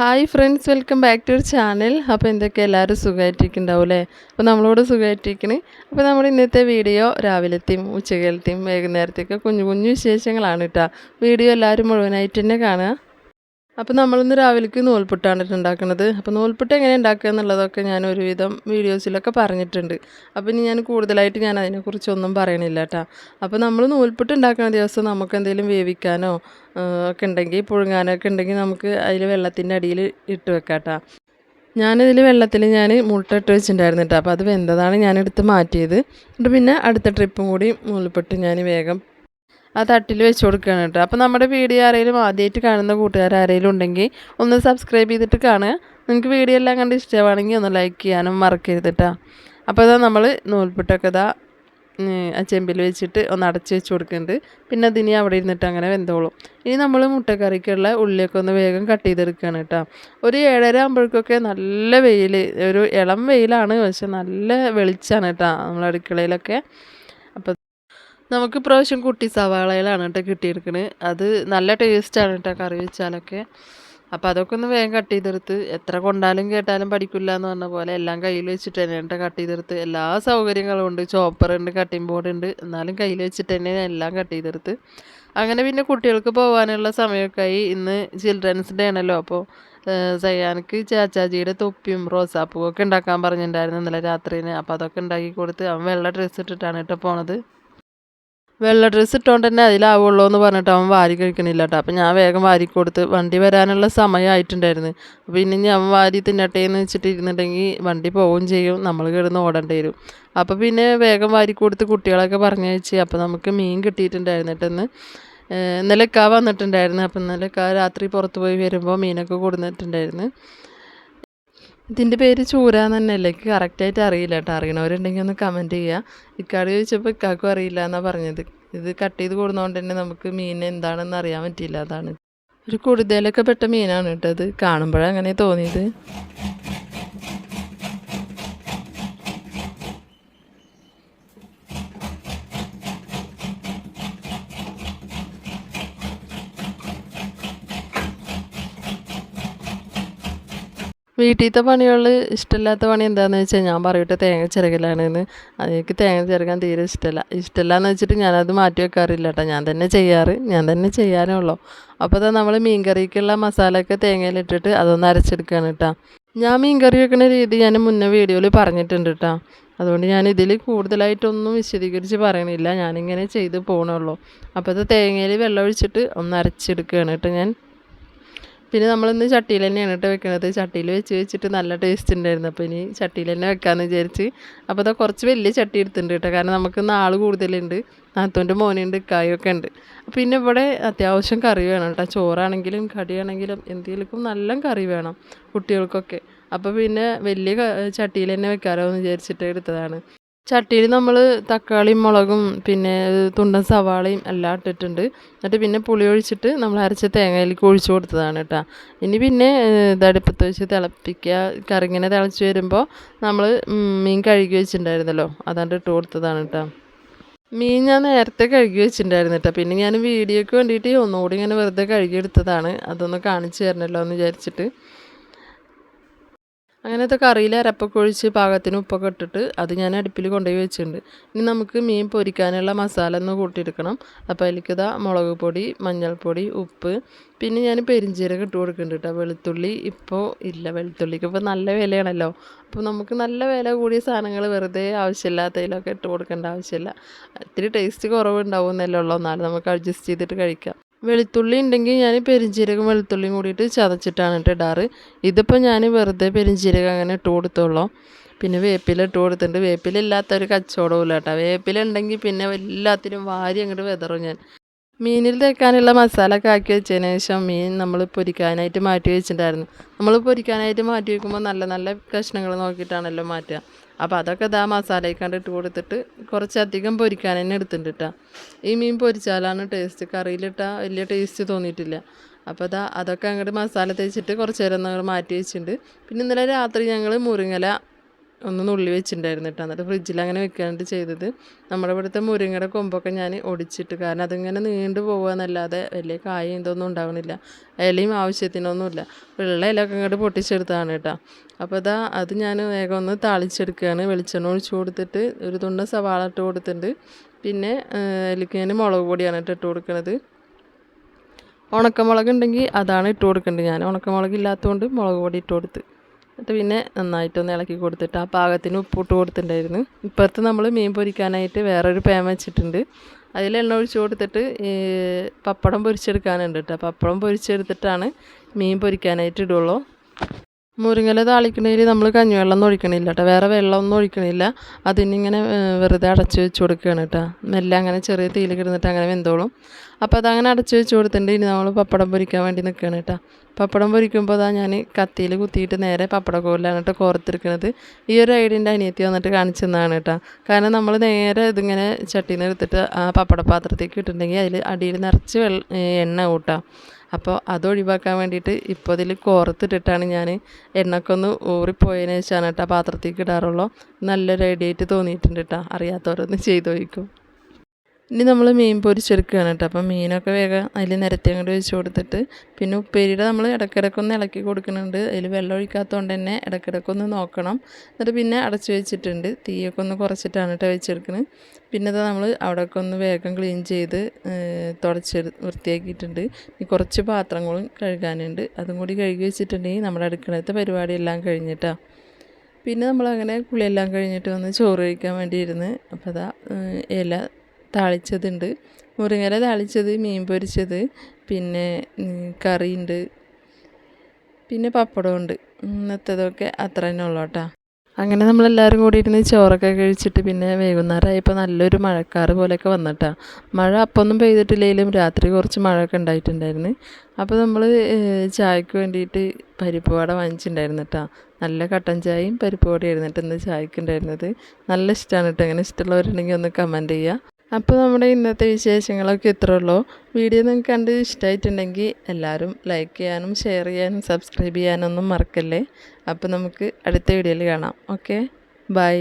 Hi friends welcome back to channel അപ്പോൾ എന്തൊക്കെ എല്ലാവരും സുഖമായിട്ടിരിക്കുന്നുണ്ടാവും അല്ലേ അപ്പോൾ നമ്മളോട് സുഖമായിട്ടിരിക്കണ്. അപ്പോൾ നമ്മുടെ ഇന്നത്തെ വീഡിയോ രാവിലത്തെയും ഉച്ചകാലത്തെയും വൈകുന്നേരത്തെയൊക്കെ കുഞ്ഞു കുഞ്ഞു വിശേഷങ്ങളാണ് കേട്ടോ. വീഡിയോ എല്ലാവരും മുഴുവനായിട്ട് തന്നെ കാണുക. അപ്പോൾ നമ്മളിന്ന് രാവിലേക്ക് നൂൽപുട്ടാണ് ഉണ്ടാക്കുന്നത് അപ്പോൾ നൂൽപുട്ട് എങ്ങനെ ഉണ്ടാക്കുക എന്നുള്ളതൊക്കെ ഞാൻ ഒരുവിധം വീഡിയോസിലൊക്കെ പറഞ്ഞിട്ടുണ്ട്. അപ്പോൾ ഇനി ഞാൻ കൂടുതലായിട്ട് ഞാൻ അതിനെക്കുറിച്ചൊന്നും പറയണില്ല കേട്ടോ അപ്പോൾ നമ്മൾ നൂൽപുട്ട് ഉണ്ടാക്കുന്ന ദിവസം നമുക്ക് എന്തെങ്കിലും വേവിക്കാനോ ഒക്കെ ഉണ്ടെങ്കിൽ പുഴുങ്ങാനോ ഒക്കെ ഉണ്ടെങ്കിൽ നമുക്ക് അതിൽ വെള്ളത്തിന്റെ അടിയിൽ ഇട്ട് വെക്കാം കേട്ടോ ഞാനിതിൽ വെള്ളത്തിൽ ഞാൻ മുട്ട ഇട്ട് വെച്ചിട്ടുണ്ടായിരുന്നു കേട്ടോ അപ്പോൾ അത് വെന്തതാണ് ഞാൻ എടുത്ത് മാറ്റിയത്. എന്നിട്ട് പിന്നെ അടുത്ത ട്രിപ്പും കൂടി നൂൽപുട്ട് ഞാൻ വേഗം ആ തട്ടിൽ വെച്ച് കൊടുക്കുകയാണ് കേട്ടോ. അപ്പോൾ നമ്മുടെ വീഡിയോ ആരെങ്കിലും ആദ്യമായിട്ട് കാണുന്ന കൂട്ടുകാർ ആരെങ്കിലും ഉണ്ടെങ്കിൽ ഒന്ന് സബ്സ്ക്രൈബ് ചെയ്തിട്ട് കാണുക. നിങ്ങൾക്ക് വീഡിയോ എല്ലാം കണ്ട് ഇഷ്ടമാണെങ്കിൽ ഒന്ന് ലൈക്ക് ചെയ്യാനും മറക്കരുത് കേട്ടോ. അപ്പോൾ ഇതാ നമ്മൾ നൂൽപുട്ടൊക്കെ ഇതാ ആ ചെമ്പിൽ വെച്ചിട്ട് ഒന്ന് അടച്ച് വെച്ച് കൊടുക്കുന്നുണ്ട്. പിന്നെ അതിനി അവിടെ ഇരുന്നിട്ട് അങ്ങനെ വെന്തോളും. ഇനി നമ്മൾ മുട്ടക്കറിക്കുള്ള ഉള്ളിയൊക്കെ ഒന്ന് വേഗം കട്ട് ചെയ്തെടുക്കുകയാണ് കേട്ടോ. ഒരു ഏഴര ആകുമ്പോഴേക്കൊക്കെ നല്ല വെയിൽ ഒരു ഇളം വെയിലാണ് പക്ഷെ നല്ല വെളിച്ചാണ് കേട്ടോ നമ്മൾ അടുക്കളയിലൊക്കെ. അപ്പോൾ നമുക്ക് പ്രാവശ്യം കുട്ടി സവാളയിലാണ് കേട്ടോ കിട്ടിയെടുക്കണത് അത് നല്ല ടേസ്റ്റാണ് കേട്ടോ കറി വെച്ചാലൊക്കെ. അപ്പോൾ അതൊക്കെ ഒന്ന് വേഗം കട്ട് ചെയ്തെടുത്ത് എത്ര കൊണ്ടാലും കേട്ടാലും പഠിക്കില്ല എന്ന് പറഞ്ഞ പോലെ എല്ലാം കയ്യിൽ വെച്ചിട്ട് തന്നെ കേട്ടോ കട്ട് ചെയ്തെടുത്ത്. എല്ലാ സൗകര്യങ്ങളും ഉണ്ട്. ചോപ്പറുണ്ട് കട്ടിംഗ് ബോർഡ് ഉണ്ട്. എന്നാലും കയ്യിൽ വെച്ചിട്ട് തന്നെ എല്ലാം കട്ട് ചെയ്തെടുത്ത്. അങ്ങനെ പിന്നെ കുട്ടികൾക്ക് പോകാനുള്ള സമയമൊക്കെ ആയി ഇന്ന് ചിൽഡ്രൻസ് ഡേ ആണല്ലോ. അപ്പോൾ സയ്യാനക്ക് ചാച്ചാജിയുടെ തൊപ്പിയും റോസാപ്പൂ ഒക്കെ ഉണ്ടാക്കാൻ പറഞ്ഞിട്ടുണ്ടായിരുന്നു ഇന്നലെ രാത്രിന് അപ്പോൾ അതൊക്കെ ഉണ്ടാക്കി കൊടുത്ത് അവൻ വെള്ള ഡ്രസ്സ് ഇട്ടിട്ടാണ് കേട്ടോ പോണത്. വെള്ള ഡ്രസ്സ് ഇട്ടുകൊണ്ട് തന്നെ അതിലാവുള്ളൂ എന്ന് പറഞ്ഞിട്ട് അവൻ വാരി കഴിക്കണില്ല കേട്ടോ അപ്പം ഞാൻ വേഗം വാരി കൊടുത്ത് വണ്ടി വരാനുള്ള സമയമായിട്ടുണ്ടായിരുന്നു. അപ്പോൾ ഇനി ഞാൻ വാരി തിന്നട്ടെ എന്ന് വെച്ചിട്ട് വണ്ടി പോവുകയും ചെയ്യും. നമ്മൾ കിടന്ന് ഓടേണ്ടി വരും. അപ്പോൾ പിന്നെ വേഗം വാരി കൊടുത്ത് കുട്ടികളൊക്കെ പറഞ്ഞയച്ച് അപ്പോൾ നമുക്ക് മീൻ കിട്ടിയിട്ടുണ്ടായിരുന്നു കേട്ടെന്ന് ഇന്നലെ കാ വന്നിട്ടുണ്ടായിരുന്നു. അപ്പം ഇന്നലെ കാ രാത്രി പുറത്ത് പോയി വരുമ്പോൾ മീനൊക്കെ കൊടുത്തിട്ടുണ്ടായിരുന്നു ഇതിന്റെ പേര് ചൂര എന്ന് തന്നെയല്ലേ എനിക്ക് കറക്റ്റായിട്ട് അറിയില്ല കേട്ടോ. അറിയണവരുണ്ടെങ്കിൽ ഒന്ന് കമന്റ് ചെയ്യുക ഇക്കാട് ചോദിച്ചപ്പോൾ ഇക്കാക്കും അറിയില്ല എന്നാണ് പറഞ്ഞത്. ഇത് കട്ട് ചെയ്ത് കൊടുക്കുന്നതുകൊണ്ട് തന്നെ നമുക്ക് മീൻ എന്താണെന്ന് അറിയാൻ പറ്റിയില്ല. അതാണ്. ഒരു കൂടുതലൊക്കെ പെട്ട മീനാണ് കേട്ടോ അത് കാണുമ്പോഴങ്ങനെ തോന്നിയത്. വീട്ടിലത്തെ പണികൾ ഇഷ്ടമില്ലാത്ത പണി എന്താണെന്ന് വെച്ചാൽ ഞാൻ പറയട്ടെ തേങ്ങ ചിരകലാണെന്ന്. എനിക്ക് തേങ്ങ ചിരകാൻ തീരെ ഇഷ്ടമല്ല ഇഷ്ടമല്ല എന്ന് വെച്ചിട്ട് ഞാനത് മാറ്റി വെക്കാറില്ല കേട്ടോ. ഞാൻ തന്നെ ചെയ്യാറ്. ഞാൻ തന്നെ ചെയ്യാനേ ഉള്ളൂ. അപ്പോൾ തന്നെ നമ്മൾ മീൻ കറിക്കുള്ള മസാലയൊക്കെ തേങ്ങയിലിട്ടിട്ട് അതൊന്ന് അരച്ചെടുക്കുകയാണ് കേട്ടോ. ഞാൻ മീൻ കറി വെക്കുന്ന രീതി ഞാൻ മുന്നേ വീഡിയോയിൽ പറഞ്ഞിട്ടുണ്ട് കേട്ടോ. അതുകൊണ്ട് ഞാൻ ഇതിൽ കൂടുതലായിട്ടൊന്നും വിശദീകരിച്ച് പറയണില്ല. ഞാനിങ്ങനെ ചെയ്ത് പോകണുള്ളൂ അപ്പോൾ തേങ്ങയിൽ വെള്ളം ഒഴിച്ചിട്ട് ഒന്ന് അരച്ചെടുക്കുകയാണ് കേട്ടോ ഞാൻ. പിന്നെ നമ്മളിന്ന് ചട്ടിയിൽ തന്നെയാണ് കേട്ടോ വെക്കണത്. ചട്ടിയിൽ വെച്ച് വെച്ചിട്ട് നല്ല ടേസ്റ്റ് ഉണ്ടായിരുന്നു. അപ്പോൾ ഇനി ചട്ടിയിൽ തന്നെ വെക്കാമെന്ന് വിചാരിച്ച്. അപ്പോൾ അതാ കുറച്ച് വലിയ ചട്ടി എടുത്തിട്ടുണ്ട് കേട്ടോ. കാരണം നമുക്ക് നാൾ കൂടുതലുണ്ട്. നാത്തോന്റെ മോനുണ്ട് കായൊക്കെ ഉണ്ട്. പിന്നെ ഇവിടെ അത്യാവശ്യം കറി വേണം കേട്ടോ. ചോറാണെങ്കിലും കടിയാണെങ്കിലും എന്തെങ്കിലും നല്ല കറി വേണം കുട്ടികൾക്കൊക്കെ. അപ്പോൾ പിന്നെ വലിയ ചട്ടിയിൽ തന്നെ വെക്കാറോ എന്ന് വിചാരിച്ചിട്ട് എടുത്തതാണ്. ചട്ടിയിൽ നമ്മൾ തക്കാളിയും മുളകും പിന്നെ തുണ്ടൻ സവാളയും എല്ലാം ഇട്ടിട്ടുണ്ട്. എന്നിട്ട് പിന്നെ പുളി ഒഴിച്ചിട്ട് നമ്മൾ അരച്ച തേങ്ങയിലേക്ക് ഒഴിച്ചു കൊടുത്തതാണ് കേട്ടോ. ഇനി പിന്നെ ഇതടുപ്പത്ത് വെച്ച് തിളപ്പിക്കുക. കറി ഇങ്ങനെ തിളച്ച് വരുമ്പോൾ നമ്മൾ മീൻ കഴുകി വെച്ചിട്ടുണ്ടായിരുന്നല്ലോ. അതാണ്ട് ഇട്ട് കൊടുത്തതാണ് കേട്ടോ. മീൻ ഞാൻ നേരത്തെ കഴുകി വെച്ചിട്ടുണ്ടായിരുന്നു കേട്ടോ. പിന്നെ ഞാൻ വീഡിയോയ്ക്ക് വേണ്ടിയിട്ട് ഒന്നുകൂടി ഇങ്ങനെ വെറുതെ കഴുകി എടുത്തതാണ്. അതൊന്ന് കാണിച്ചു തരണമല്ലോ എന്ന് വിചാരിച്ചിട്ട്. അങ്ങനത്തെ കറിയിൽ അരപ്പൊക്കെ ഒഴിച്ച് പാകത്തിന് ഉപ്പൊക്കെ ഇട്ടിട്ട് അത് ഞാൻ അടുപ്പിൽ കൊണ്ടുപോയി വെച്ചിട്ടുണ്ട്. ഇനി നമുക്ക് മീൻ പൊരിക്കാനുള്ള മസാല ഒന്ന് കൂട്ടിയെടുക്കണം. അപ്പോൾ അതിലേക്ക് മുളക് പൊടി മഞ്ഞൾപ്പൊടി ഉപ്പ് പിന്നെ ഞാൻ പെരിഞ്ചീരകം ഇട്ട് കൊടുക്കുന്നുണ്ട് കേട്ടോ. വെളുത്തുള്ളി ഇപ്പോൾ ഇല്ല വെളുത്തുള്ളിക്ക് ഇപ്പോൾ നല്ല വിലയാണല്ലോ. അപ്പോൾ നമുക്ക് നല്ല വില കൂടിയ സാധനങ്ങൾ വെറുതെ ആവശ്യമില്ലാത്തതിലൊക്കെ ഇട്ട് കൊടുക്കേണ്ട ആവശ്യമില്ല. ഇത്തിരി ടേസ്റ്റ് കുറവുണ്ടാവുമെന്നല്ലേ ഉള്ളൂ. എന്നാലും നമുക്ക് അഡ്ജസ്റ്റ് ചെയ്തിട്ട് കഴിക്കാം. വെളുത്തുള്ളി ഉണ്ടെങ്കിൽ ഞാൻ പെരിഞ്ചീരകം വെളുത്തുള്ളിയും കൂടിയിട്ട് ചതച്ചിട്ടാണ് കേട്ടോ ഇടാറ്. ഇതിപ്പോൾ ഞാൻ വെറുതെ പെരിഞ്ചീരകം അങ്ങനെ ഇട്ട് കൊടുത്തോളൂ പിന്നെ വേപ്പില ഇട്ട് കൊടുത്തിട്ടുണ്ട്. വേപ്പില ഇല്ലാത്തൊരു കച്ചവടമില്ല കേട്ടോ. വേപ്പില ഉണ്ടെങ്കിൽ പിന്നെ എല്ലാത്തിനും വാരി അങ്ങോട്ട് വിതറും ഞാൻ. മീനിൽ തേക്കാനുള്ള മസാല ഒക്കെ ആക്കി വെച്ചതിന് ശേഷം മീൻ നമ്മൾ പൊരിക്കാനായിട്ട് മാറ്റി വെച്ചിട്ടുണ്ടായിരുന്നു. നമ്മൾ പൊരിക്കാനായിട്ട് മാറ്റി വയ്ക്കുമ്പോൾ നല്ല നല്ല കഷ്ണങ്ങൾ നോക്കിയിട്ടാണല്ലോ മാറ്റുക. അപ്പോൾ അതൊക്കെ ഇതാ മസാലയ്ക്കാണ്ട് ഇട്ട് കൊടുത്തിട്ട് കുറച്ചധികം പൊരിക്കാൻ തന്നെ എടുത്തിട്ടുണ്ട് കേട്ടോ ഈ മീൻ പൊരിച്ചാലാണ് ടേസ്റ്റ് കറിയിലിട്ടാൽ വലിയ ടേസ്റ്റ് തോന്നിയിട്ടില്ല. അപ്പോൾ അതാ അതൊക്കെ അങ്ങോട്ട് മസാല തേച്ചിട്ട് കുറച്ച് നേരം മാറ്റി വെച്ചിട്ടുണ്ട്. പിന്നെ ഇന്നലെ രാത്രി ഞങ്ങൾ മുരിങ്ങല ഒന്ന് നുള്ളി വെച്ചിട്ടുണ്ടായിരുന്നു കേട്ടോ. എന്നിട്ട് ഫ്രിഡ്ജിൽ അങ്ങനെ വെക്കാണ്ട് ചെയ്തത്. നമ്മുടെ ഇവിടുത്തെ മുരിങ്ങയുടെ കൊമ്പൊക്കെ ഞാൻ ഒടിച്ചിട്ട് കാരണം അതിങ്ങനെ നീണ്ടു പോകുകയെന്നല്ലാതെ വലിയ കായും ഇതൊന്നും ഉണ്ടാവണില്ല. ഇലയും ആവശ്യത്തിനൊന്നുമില്ല. വെള്ള ഇലയൊക്കെ ഇങ്ങോട്ട് പൊട്ടിച്ചെടുത്താണ് കേട്ടോ. അപ്പോൾ ഇതാ അത് ഞാൻ വേഗം ഒന്ന് താളിച്ചെടുക്കുകയാണ്. വെളിച്ചെണ്ണ ഒഴിച്ചു കൊടുത്തിട്ട് ഒരു തുണ്ട സവാള ഇട്ട് കൊടുത്തിട്ടുണ്ട്. പിന്നെ അതിലേക്ക് ഞാൻ മുളക് പൊടിയാണ് ഇട്ട് കൊടുക്കുന്നത് ഉണക്കമുളക് ഉണ്ടെങ്കിൽ അതാണ് ഇട്ട് കൊടുക്കേണ്ടത്. ഞാൻ ഉണക്കമുളക് ഇല്ലാത്തതുകൊണ്ട് മുളക് പൊടി ഇട്ട് കൊടുത്ത്. എന്നിട്ട് പിന്നെ നന്നായിട്ടൊന്ന് ഇളക്കി കൊടുത്തിട്ട് ആ പാകത്തിന് ഉപ്പിട്ട് കൊടുത്തിട്ടുണ്ടായിരുന്നു. ഇപ്പുറത്ത് നമ്മൾ മീൻ പൊരിക്കാനായിട്ട് വേറൊരു പാൻ വെച്ചിട്ടുണ്ട്. അതിൽ എണ്ണ ഒഴിച്ച് കൊടുത്തിട്ട് പപ്പടം പൊരിച്ചെടുക്കാനുണ്ട് കേട്ടോ പപ്പടം പൊരിച്ചെടുത്തിട്ടാണ് മീൻ പൊരിക്കാനായിട്ട് ഇടുള്ളൂ. മുരിങ്ങയില താളിക്കണേൽ നമ്മൾ കഞ്ഞിവെള്ളം ഒഴിക്കണില്ല കേട്ടോ വേറെ വെള്ളമൊന്നും ഒഴിക്കണില്ല. അതിനിങ്ങനെ വെറുതെ അടച്ച് വെച്ച് കൊടുക്കുകയാണ് കേട്ടോ മെല്ലെ അങ്ങനെ ചെറിയ തീയിൽ കിടന്നിട്ട് അങ്ങനെ വെന്തോളും. അപ്പോൾ അതങ്ങനെ അടച്ച് വെച്ച് കൊടുത്തിട്ടുണ്ട് ഇനി നമ്മൾ പപ്പടം പൊരിക്കാൻ വേണ്ടി നിൽക്കുകയാണ് കേട്ടോ പപ്പടം പൊരിക്കുമ്പോൾ അതാ ഞാൻ കത്തിയിൽ കുത്തിയിട്ട് നേരെ പപ്പടക്കോലിലാണ് കേട്ടോ കോർത്തിരിക്കുന്നത് ഈ ഒരു ഐഡിയന്റെ അനിയത്തി വന്നിട്ട് കാണിച്ചു തന്നാണ് കേട്ടോ കാരണം നമ്മൾ നേരെ ഇതിങ്ങനെ ചട്ടിയിൽ നിന്ന് എടുത്തിട്ട് ആ പപ്പട പാത്രത്തേക്ക് ഇട്ടിട്ടുണ്ടെങ്കിൽ അതിൽ അടിയിൽ നിറച്ച് എണ്ണ കൂട്ടാം അപ്പോൾ അത് ഒഴിവാക്കാൻ വേണ്ടിയിട്ട് ഇപ്പോൾ ഇതിൽ കോർത്തിട്ടിട്ടാണ് ഞാൻ എണ്ണയൊക്കെ ഒന്ന് ഊറിപ്പോയതിന് ശേഷമാണ് കേട്ടോ പാത്രത്തേക്ക് ഇടാറുള്ളൂ. നല്ലൊരു ഐഡിയ ആയിട്ട് തോന്നിയിട്ടുണ്ട് കേട്ടോ. അറിയാത്തവരൊന്ന് ചെയ്തു നോക്കും ഇനി നമ്മൾ മീൻ പൊരിച്ചെടുക്കുകയാണ് കേട്ടോ. അപ്പം മീനൊക്കെ വേഗം അതിൽ നിരത്തി അങ്ങോട്ട് വെച്ച് കൊടുത്തിട്ട് പിന്നെ ഉപ്പേരിയുടെ നമ്മൾ ഇടയ്ക്കിടയ്ക്കൊന്ന് ഇളക്കി കൊടുക്കുന്നുണ്ട്. അതിൽ വെള്ളം ഒഴിക്കാത്തതുകൊണ്ട് തന്നെ ഇടയ്ക്കിടയ്ക്കൊന്ന് നോക്കണം. എന്നിട്ട് പിന്നെ അടച്ച് വെച്ചിട്ടുണ്ട്. തീയൊക്കെ ഒന്ന് കുറച്ചിട്ടാണ് കേട്ടോ വെച്ചെടുക്കുന്നത് പിന്നെ നമ്മൾ അവിടെയൊക്കെ ഒന്ന് വേഗം ക്ലീൻ ചെയ്ത് തുടച്ച് വൃത്തിയാക്കിയിട്ടുണ്ട്. ഇനി കുറച്ച് പാത്രങ്ങളും കഴുകാനുണ്ട്. അതും കൂടി കഴുകി വെച്ചിട്ടുണ്ടെങ്കിൽ നമ്മുടെ അടുക്കളത്തെ പരിപാടിയെല്ലാം കഴിഞ്ഞിട്ടാ. പിന്നെ നമ്മളങ്ങനെ കുളിയെല്ലാം കഴിഞ്ഞിട്ട് വന്ന് ചോറ് കഴിക്കാൻ വേണ്ടി ഇരുന്ന് അപ്പോൾ അതാ ഇല താളിച്ചതുണ്ട്. മുരിങ്ങയില താളിച്ചത് മീൻ പൊരിച്ചത് പിന്നെ കറിയുണ്ട്. പിന്നെ പപ്പടമുണ്ട് ഇന്നത്തതൊക്കെ അത്ര തന്നെ ഉള്ളൂ കേട്ടോ. അങ്ങനെ നമ്മളെല്ലാവരും കൂടി ഇരുന്ന് ചോറൊക്കെ കഴിച്ചിട്ട് പിന്നെ വൈകുന്നേരമായപ്പോൾ നല്ലൊരു മഴക്കാറ് പോലെയൊക്കെ വന്നിട്ടാ. മഴ അപ്പൊന്നും പെയ്തിട്ടില്ലെങ്കിലും രാത്രി കുറച്ച് മഴയൊക്കെ ഉണ്ടായിട്ടുണ്ടായിരുന്നു. അപ്പോൾ നമ്മൾ ചായക്ക് വേണ്ടിയിട്ട് പരിപ്പ് വട വാങ്ങിച്ചിട്ടുണ്ടായിരുന്നു കേട്ടോ. നല്ല കട്ടൻ ചായയും പരിപ്പ് വടയും കേട്ടോ ഇന്ന് ചായക്കുണ്ടായിരുന്നത് നല്ല ഇഷ്ടമാണ് കേട്ടോ. അങ്ങനെ ഇഷ്ടമുള്ളവരുണ്ടെങ്കിൽ ഒന്ന് കമന്റ് ചെയ്യുക. അപ്പോൾ നമ്മുടെ ഇന്നത്തെ വിശേഷങ്ങളൊക്കെ ഇത്രേ ഉള്ളൂ. വീഡിയോ നിങ്ങൾക്ക് കണ്ട് ഇഷ്ടമായിട്ടുണ്ടെങ്കിൽ എല്ലാവരും ലൈക്ക് ചെയ്യാനും ഷെയർ ചെയ്യാനും സബ്സ്ക്രൈബ് ചെയ്യാനൊന്നും മറക്കല്ലേ? അപ്പോൾ നമുക്ക് അടുത്ത വീഡിയോയിൽ കാണാം. Okay bye